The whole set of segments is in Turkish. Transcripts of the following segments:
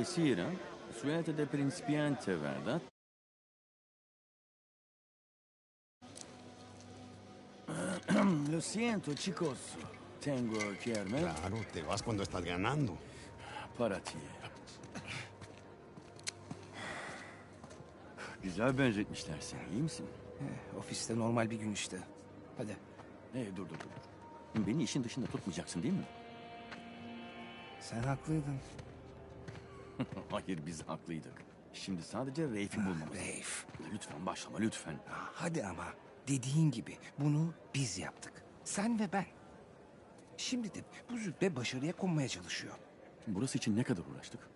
desira, suerte de principiante, ¿verdad? Lo siento, chicos. Tengo que irme Claro, te vas cuando estás ganando. para ti. Güzel benzetmişler seni, iyi misin? Eh, ofiste normal bir gün işte. Hadi. Hey, dur dur dur. Beni işin dışında tutmayacaksın değil mi? Sen haklıydın. Hayır, biz haklıydık. Şimdi sadece Reif'i bulmamız. Reif. Lütfen başlama, lütfen. Ah, Hadi ama. Dediğin gibi bunu biz yaptık. Sen ve ben. Şimdi de bu züppe başarıya konmaya çalışıyor. Burası için ne kadar uğraştık?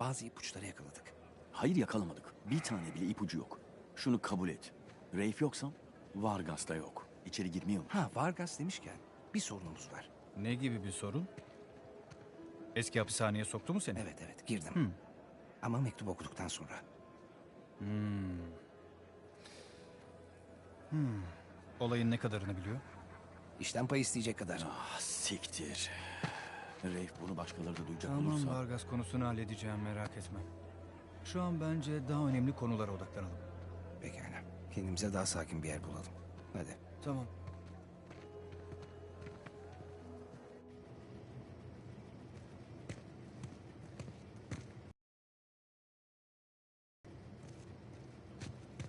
Bazı ipuçları yakaladık. Hayır yakalamadık. Bir tane bile ipucu yok. Şunu kabul et. Reif yoksa Vargas da yok. İçeri girmiyor mu? Ha Vargas demişken bir sorunumuz var. Ne gibi bir sorun? Eski hapishaneye soktu mu seni? Evet evet girdim. Ama mektup okuduktan sonra. Olayın ne kadarını biliyor? İşten pay isteyecek kadar. Ah siktir. Reif bunu başkaları da duyacak Tamam olursa... Vargas konusunu halledeceğim merak etme. Şu an bence daha önemli konulara odaklanalım. Pekala. Kendimize daha sakin bir yer bulalım. Hadi. Tamam.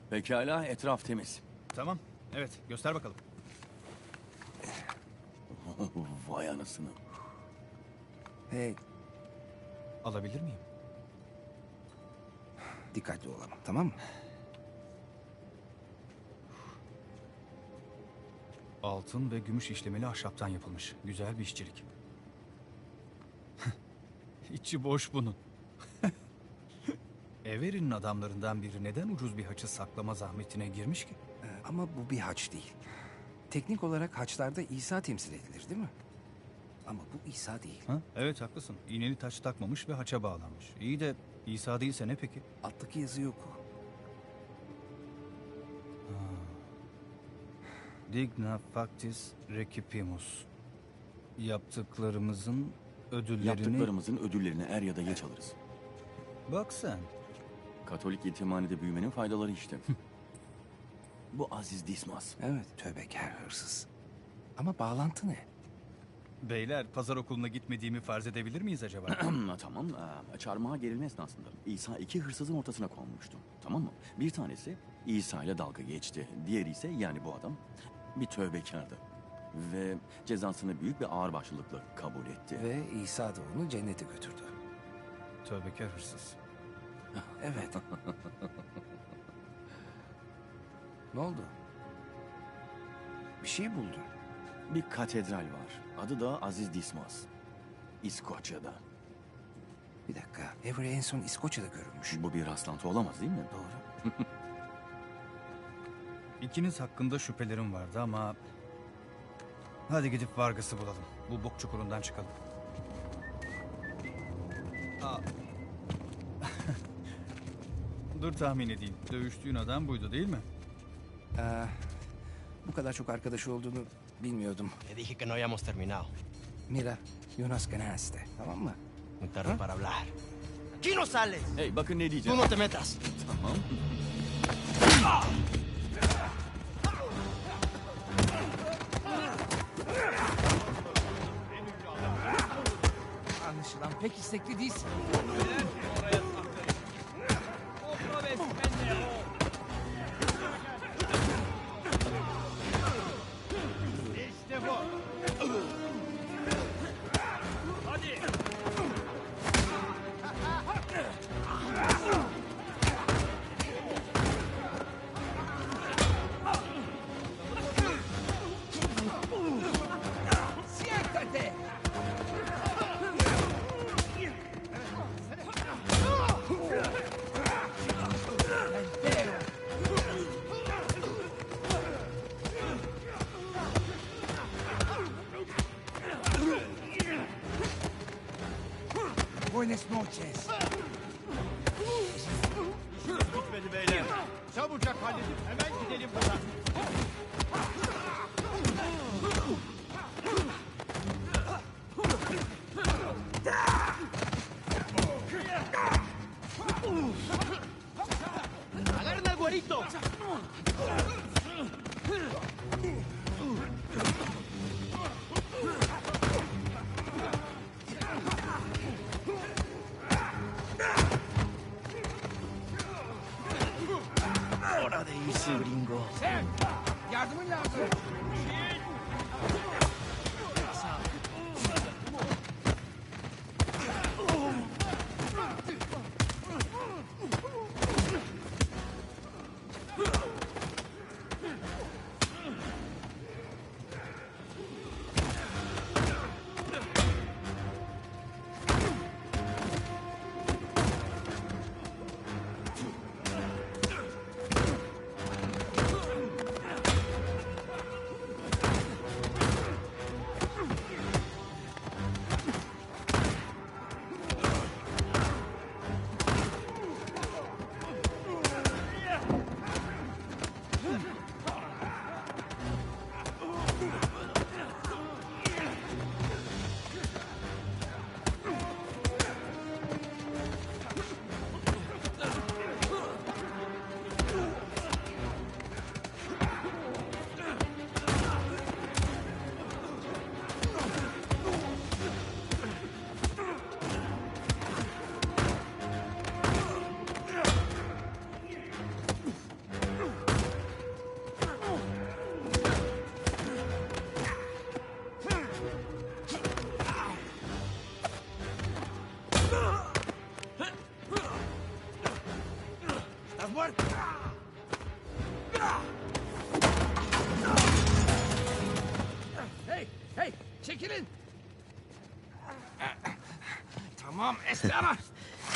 Pekala etraf temiz. Tamam. Evet göster bakalım. Vay anasını. Hey Alabilir miyim? dikkatli olalım tamam mı? Altın ve gümüş işlemeli ahşaptan yapılmış. Güzel bir işçilik. İçi boş bunun. Everin'in adamlarından biri neden ucuz bir haçı saklama zahmetine girmiş ki? Ee, ama bu bir haç değil. Teknik olarak haçlarda İsa temsil edilir değil mi? Ama bu İsa değil. Ha? Evet haklısın. İğneli taç takmamış ve haça bağlanmış. İyi de İsa değilse ne peki? Alttaki yazı yok. Digna factis recipimus. Yaptıklarımızın ödüllerini... Yaptıklarımızın ödüllerini er ya da geç alırız. Bak sen. Katolik yetimhanede büyümenin faydaları işte. Bu Aziz Dismas. Evet tövbekar hırsız. Ama bağlantı ne? Beyler pazar okuluna gitmediğimi farz edebilir miyiz acaba? Tamam. Aa, Çarmıha gerilme esnasında İsa iki hırsızın ortasına konmuştu. Tamam mı? Bir tanesi İsa ile dalga geçti. Diğeri ise yani bu adam bir tövbekardı. Ve cezasını büyük bir ağırbaşlılıkla kabul etti. Ve İsa da onu cennete götürdü. Tövbekar hırsız. Evet. ne oldu? Bir şey buldun. Bir katedral var. Adı da Aziz Dismas. İskoçya'da. Bir dakika. Avery en son İskoçya'da görülmüş. Bu bir rastlantı olamaz değil mi? Doğru. İkiniz hakkında şüphelerim vardı ama... Hadi gidip Vargas'ı bulalım. Bu bok çukurundan çıkalım. Aa. Dur tahmin edeyim. Dövüştüğün adam buydu değil mi? Ee, bu kadar çok arkadaşı olduğunu bilmiyordum. Le dije que no habíamos terminado. Mira, Jonas ganaste. Tamam mı? Muy tarde para hablar. ¡Aquí no sales! Hey bakın ne ¡Tú diyeceğim. no te metas! Tamam. Anlaşılan pek istekli değilsin. 원. Buenas noches. Bitmedi beyler. Çabucak halledip hemen gidelim buradan.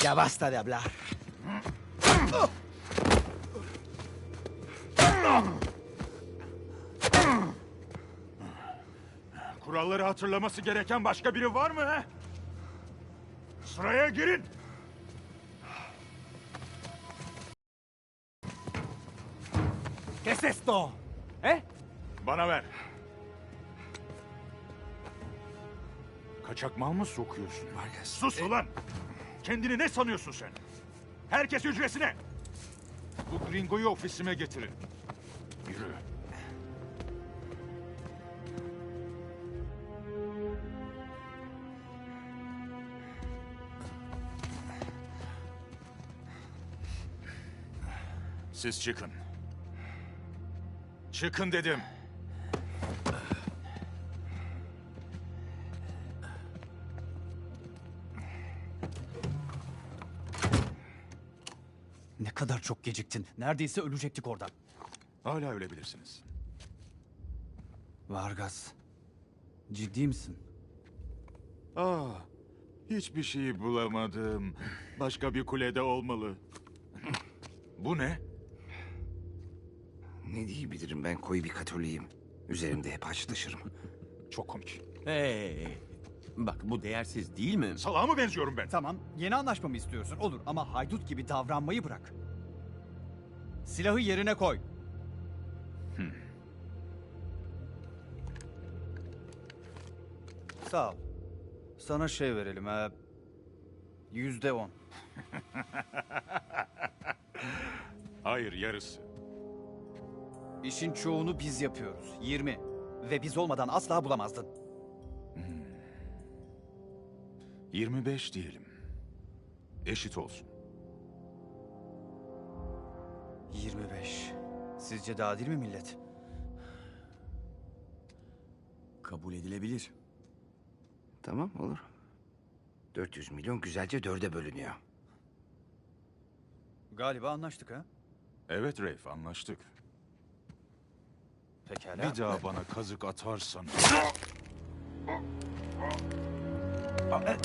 Ya basta de hablar. Kuralları hatırlaması gereken başka biri var mı he? Sıraya girin. ¿Qué es esto? ¿Eh? Bana ver. Kaçak mal mı sokuyorsun? Sus ulan! Kendini ne sanıyorsun sen? Herkes hücresine! Bu gringoyu ofisime getirin. Yürü. Siz çıkın. Çıkın dedim. Ne kadar çok geciktin. Neredeyse ölecektik orada. Hala ölebilirsiniz. Vargas. Ciddi misin? Ah, hiçbir şey bulamadım. Başka bir kulede olmalı. Bu ne? Ne diyebilirim ben koyu bir katoliyim. Üzerimde hep haç taşırım. Çok komik. Hey, bak bu değersiz değil mi? Salağa mı benziyorum ben? Tamam, yeni anlaşma mı istiyorsun? Olur ama haydut gibi davranmayı bırak. Silahı yerine koy. Sağ ol. Sana şey verelim ha. Yüzde on. Hayır, yarısı. İşin çoğunu biz yapıyoruz. 20. Ve biz olmadan asla bulamazdın. 25 diyelim. Eşit olsun. 25. Sizce de adil mi millet? Kabul edilebilir. Tamam olur. 400 milyon güzelce dörde bölünüyor. Galiba anlaştık ha? Evet Reif, anlaştık. Pekala. Bir daha bana kazık atarsan... Aman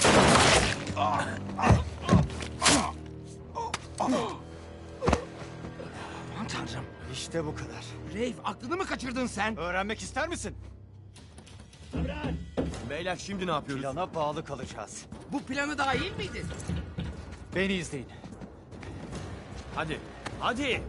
tanrım. İşte bu kadar. Reif aklını mı kaçırdın sen? Öğrenmek ister misin? Beyler şimdi ne yapıyoruz? Plana bağlı kalacağız. Bu planı dahil miydi? Beni izleyin. Hadi, hadi!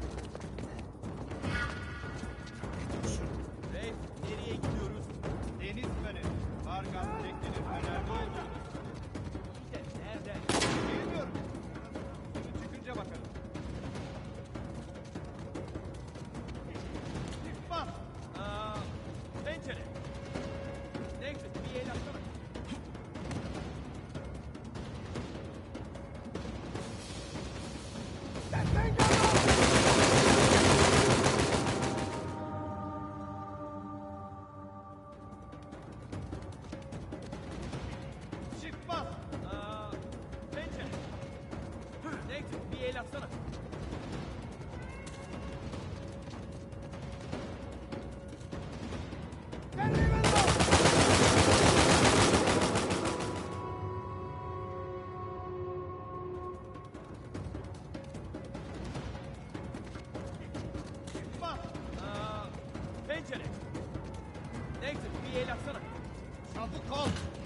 Çabuk ol! Hadi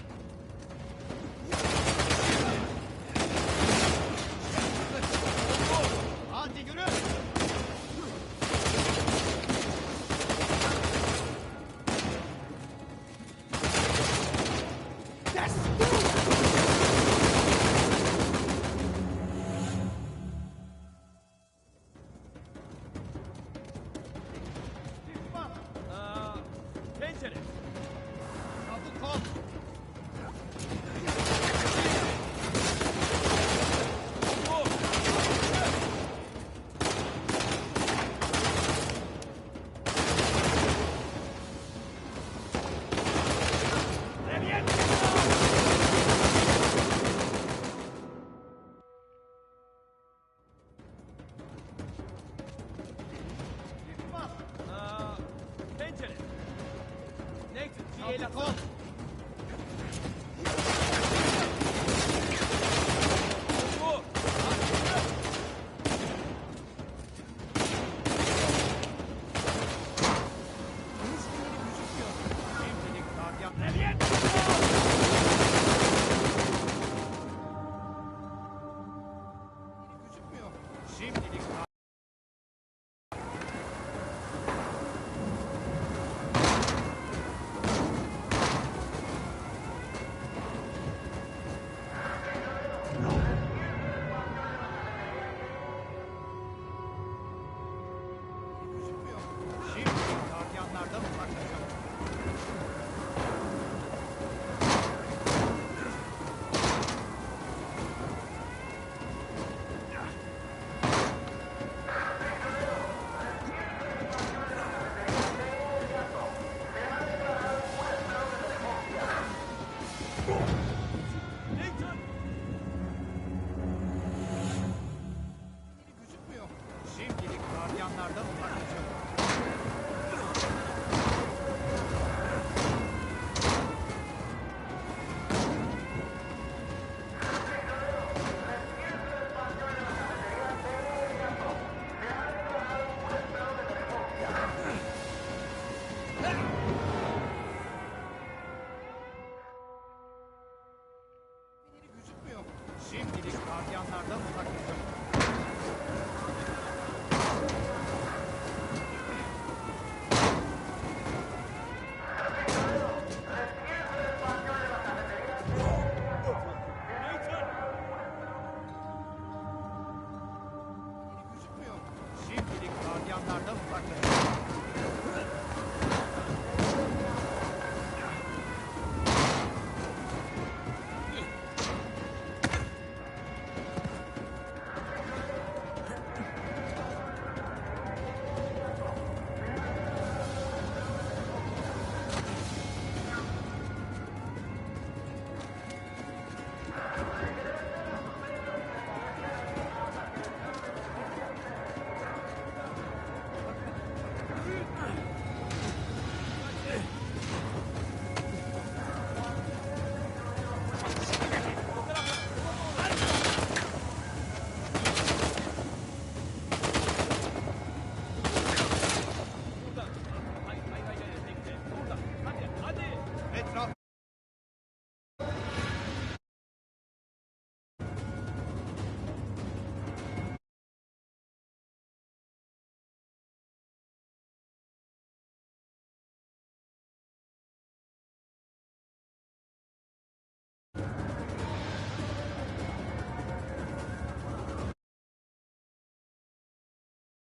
Şimdilik